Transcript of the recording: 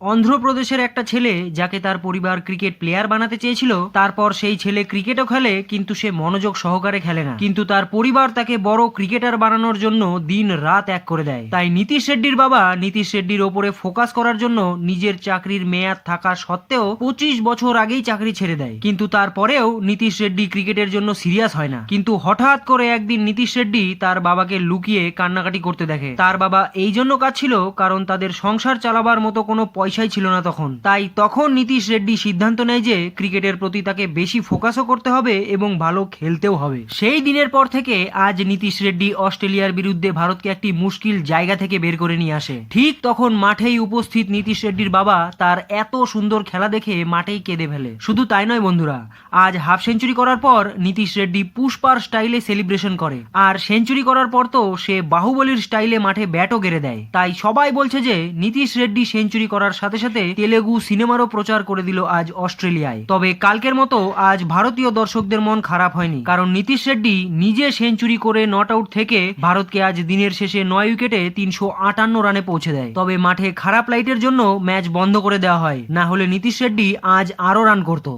অন্ধ্রপ্রদেশের একটা ছেলে যাকে তার পরিবার ক্রিকেট প্লেয়ার বানাতে চেয়েছিল, তারপর সেই ছেলে ক্রিকেটও খেলে, কিন্তু সে মনোযোগ সহকারে খেলে না। কিন্তু তার পরিবার তাকে বড় ক্রিকেটার বানানোর জন্য দিন রাত এক করে দেয়। তাই নীতিশ রেড্ডির বাবা নীতিশ রেড্ডির ওপরে ফোকাস করার জন্য নিজের চাকরির মেয়াদ থাকা সত্ত্বেও পঁচিশ বছর আগেই চাকরি ছেড়ে দেয়। কিন্তু তারপরেও নীতিশ রেড্ডি ক্রিকেটের জন্য সিরিয়াস হয় না। কিন্তু হঠাৎ করে একদিন নীতিশ রেড্ডি তার বাবাকে লুকিয়ে কান্নাকাটি করতে দেখে। তার বাবা এই জন্য কাঁদছিল কারণ তাদের সংসার চালাবার মতো কোনো পয়সাই ছিল না তখন। তাই তখন নীতিশ রেড্ডি সিদ্ধান্ত নেয় যে ক্রিকেটের প্রতি তাকে বেশি ফোকাসও করতে হবে এবং ভালো খেলতেও হবে। সেই দিনের পর থেকে আজ নীতিশ রেড্ডি অস্ট্রেলিয়ার বিরুদ্ধে ভারতকে একটি মুশকিল জায়গা থেকে বের করে নিয়ে আসে। ঠিক তখন মাঠেই উপস্থিত নীতিশ রেড্ডির বাবা তার এত সুন্দর খেলা দেখে মাঠেই কেঁদে ফেলে। শুধু তাই নয় বন্ধুরা, আজ হাফ সেঞ্চুরি করার পর নীতিশ রেড্ডি পুষ্পার স্টাইলে সেলিব্রেশন করে। আর সেঞ্চুরি করার পর তো সে বাহুবলীর স্টাইলে মাঠে ব্যাটও গেড়ে দেয়। তাই সবাই বলছে যে নীতিশ রেড্ডি সেঞ্চুরি করার সাথে সাথে তেলেগু সিনেমারও প্রচার করে দিল আজ অস্ট্রেলিয়ায়। তবে কালকের মতো আজ ভারতীয় দর্শকদের মন খারাপ হয়নি, কারণ নীতিশ রেড্ডি নিজে সেঞ্চুরি করে নট আউট থেকে ভারতকে আজ দিনের শেষে নয় উইকেটে তিনশো আটান্ন রানে পৌঁছে দেয়। তবে মাঠে খারাপ লাইটের জন্য ম্যাচ বন্ধ করে দেওয়া হয়, না হলে নীতিশ রেড্ডি আজ আরও রান করত।